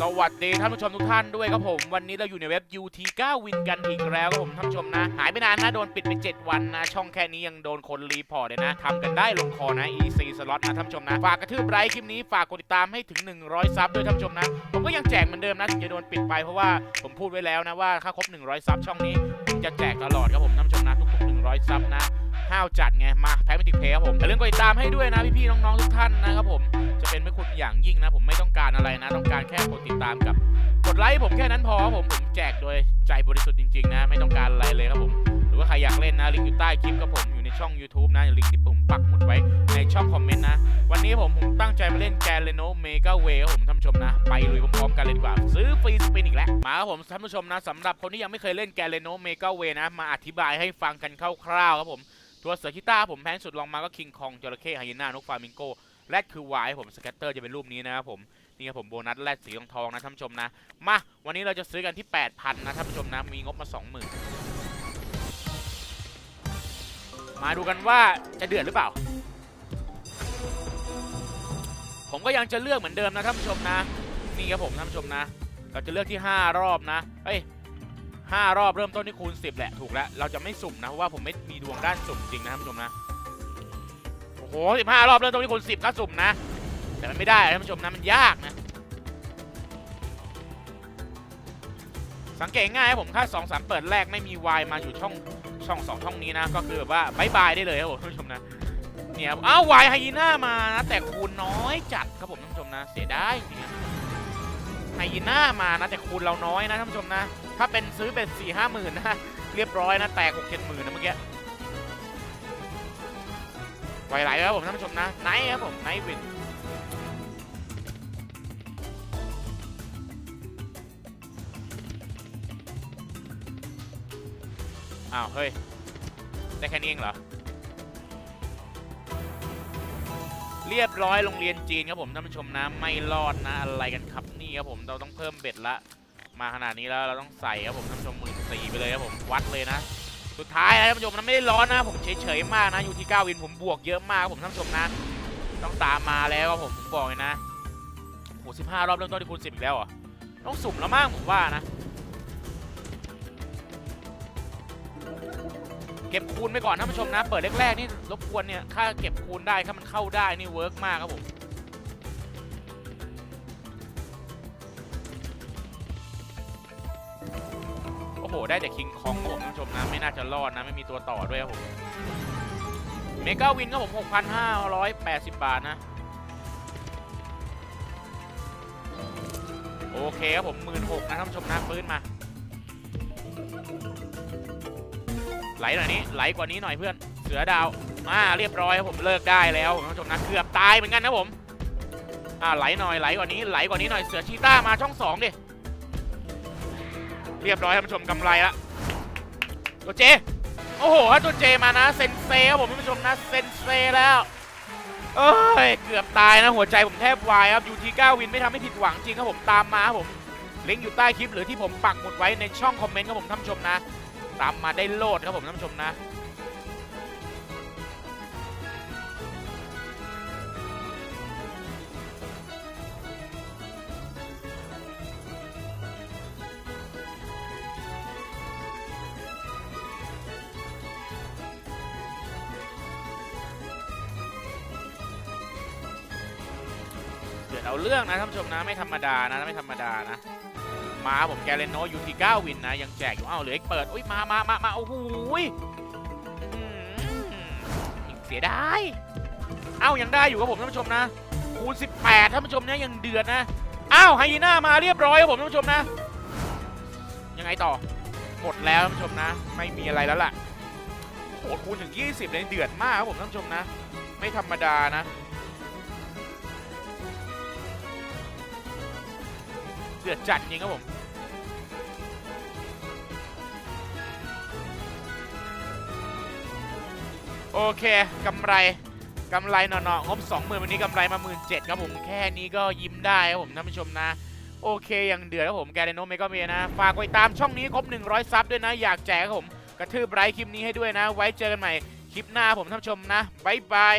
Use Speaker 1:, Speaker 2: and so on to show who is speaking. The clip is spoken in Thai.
Speaker 1: สวัสดีท่านผู้ชมทุกท่านด้วยครับผม วันนี้เราอยู่ในเว็บ UT9 วินกันอีกแล้วครับผมท่านผู้ชมนะ หายไปนานนะ โดนปิดไป 7 วันนะ ช่องแค่นี้ยังโดนคนรีพอร์ตเลยนะทำกันได้ลงคอนะ EC สล็อตนะท่านผู้ชมนะ ฝากกระทืบไลค์คลิปนี้ฝากกดติดตามให้ถึง 100 ซับด้วยท่านผู้ชมนะ ผมก็ยังแจกเหมือนเดิมนะถึงจะโดนปิดไปเพราะว่าผมพูดไว้แล้วนะว่าถ้าครบ 100 ซับช่องนี้ผมจะแจกตลอดครับผมท่านผู้ชมนะทุกๆ100 ซับนะห้าวจัดไงมาแพ้ไม่ติดเพย์ครับผมอย่าลืมกดติดตามให้ด้วยนะพี่ๆน้องๆทุกท่านนะครับผม เป็นไม่คุณอย่างยิ่งนะ ผมไม่ต้องการอะไรนะ ต้องการแค่กดติดตามกับ กดไลค์ผมแค่นั้นพอครับผมผมแจกโดยใจบริสุทธิ์จริงๆนะ ไม่ต้องการอะไรเลยครับผม หรือว่าใครอยากเล่นนะลิงก์อยู่ใต้คลิปกับผมอยู่ในช่อง YouTube นะลิงก์ที่ผมปักหมุดไว้ในช่องคอมเมนต์นะ วันนี้ผมผมตั้งใจมาเล่นแกนเลโนเมกาเวครับผมท่านผู้ชมนะ ไปลุยพร้อมๆกันเลยดีกว่า ซื้อฟรีสปินอีกแล้วมาครับผมท่านผู้ชมนะสำหรับคนที่ยังไม่เคยเล่นแกนเลโนเมกาเวนะมาอธิบายให้ฟังกันคร่าวๆครับผมตัวเสือคิต้าผมแพงสุดลองมาก็คิงคองจระเข้ไฮยีน่านกฟามิงโก แรดคือวายผมสแกตเตอร์จะเป็นรูปนี้นะครับผมนี่ครับผมโบนัสแรดสีทองทองนะท่านผู้ชมนะมาวันนี้เราจะซื้อกันที่ 8,000นะท่านผู้ชมนะมีงบมา 20,000 มาดูกันว่าจะเดือดหรือเปล่า ผมก็ยังจะเลือกเหมือนเดิมนะท่านผู้ชมนะนี่ครับผมท่านผู้ชมนะ เราจะเลือกที่ 5 รอบนะเอ้ย5รอบเริ่มต้นที่คูณ 10 แหละถูกแล้ว เราจะไม่สุ่มนะเพราะว่าผมไม่มีดวงด้านสุ่มจริงนะท่านผู้ชมนะ โอ้โห15รอบเริ่มต้นที่คูณ10ก็สุ่มนะ แต่มันไม่ได้ท่านผู้ชมนะมันยากนะ สังเกตง่ายครับผมถ้า2 3เปิดแรกไม่มีวายมาอยู่ช่องช่องสองช่องนี้นะ ก็คือแบบว่าบายบายได้เลยครับผมท่านผู้ชมนะเนี่ยอ้าววายไฮยีน่ามานะแต่คูณน้อยจัดครับผมท่านผู้ชมนะ เสียดายจริงไฮยีน่ามานะแต่คูณเราน้อยนะท่านผู้ชมนะ ถ้าเป็นซื้อเป็น4ี่ห้าหมื่นนะเรียบร้อยนะแตกหกเจ็ดหมื่นนะเมื่อกี้ ไหวไหลครับผมท่านผู้ชมนะไนท์ครับผมไนท์วินอ้าวเฮ้ย ได้แค่นี้เองเหรอ เรียบร้อยโรงเรียนจีนครับผมท่านผู้ชมนะไม่รอดนะอะไรกันครับนี่ครับผมเราต้องเพิ่มเบ็ดละ มาขนาดนี้แล้วเราต้องใส่ครับผมท่านผู้ชมหมื่นสี่ไปเลยครับผมวัดเลยนะ สุดท้ายนะท่านผู้ชมนไม่ได้ร้อนนะผมเฉยๆมากนะอยู่ที่9วินผมบวกเยอะมากครับผมท่านผู้ชมนะ ต้องตามมาแล้วครับผมผมบอกเลยนะโหสิบห้ารอบเริ่มต้นที่คูณสิบอีกแล้วเหรอต้องสุ่มแล้วมั้งผมว่านะเก็บคูณไปก่อนท่านผู้ชมนะ เปิดแรกๆนี่รบกวนเนี่ยค่าเก็บคูณได้ถ้ามันเข้าได้นี่เวิร์กมากครับผม โอ้โหได้แต่คิงคองผมท่านผู้ชมนะไม่น่าจะรอดนะไม่มีตัวต่อด้วยครับผมเมกาวินครับผม 6,580 บาทนะ โอเคครับผม16,000นะท่านผู้ชมนะฟื้นมา ไหลหน่อยนี้ไหลกว่านี้หน่อยเพื่อน เสือดาวมาเรียบร้อยครับผมเลิกได้แล้วท่านผู้ชมนะเกือบตายเหมือนกันนะผมอ่าไหลหน่อยไหลกว่านี้ไหลกว่านี้หน่อยเสือชีต้ามาช่องสองดิ เรียบร้อยท่านผู้ชมกำไรละตัวเจ โอ้โหถ้าตัวเจมานะเซนเซครับผมท่านผู้ชมนะเซนเซแล้วเอ้ยเกือบตายนะหัวใจผมแทบวายครับยูทีเก้าวินไม่ทำให้ผิดหวังจริงครับผมตามมาครับผมลิงก์อยู่ใต้คลิปหรือที่ผมปักหมุดไว้ในช่องคอมเมนต์ครับผมท่านผู้ชมนะ ตามมาได้โลดครับผมท่านผู้ชมนะ เอดเอาเรื่องนะท่านผู้ชมนะไม่ธรรมดานะไม่ธรรมดานะ มาผมแกเลนโนยูทีเก้าวินนะยังแจกอยู่เอ้าเหลืออีกเปิดอุ้ยมามามามาโอ้โหยเสียดายเอ้ายังได้อยู่ครับผมท่านผู้ชมนะคูณ18ท่านผู้ชมเนี่ยยังเดือดนะอ้าวไฮยีน่ามาเรียบร้อยครับผมท่านผู้ชมนะ ยังไงต่อหมดแล้วท่านผู้ชมนะ ไม่มีอะไรแล้วล่ะโหคูณถึง 20เลยเดือดมากครับผมท่านผู้ชมนะ ไม่ธรรมดานะ เดือดจัดจริงครับผมโอเคกำไรกำไรหน่อๆงบ20,000วันนี้กำไรมา 17,000ครับผมแค่นี้ก็ยิ้มได้ครับผมท่านผู้ชมนะ โอเคอยังเดือดครับผมแกเรโนเมกาเมียนะ ฝากไว้ตามช่องนี้ครบ 100 ซับด้วยนะ อยากแจกครับผม กระทืบไลค์คลิปนี้ให้ด้วยนะ ไว้เจอกันใหม่คลิปหน้าผมท่านผู้ชมนะบ๊ายบาย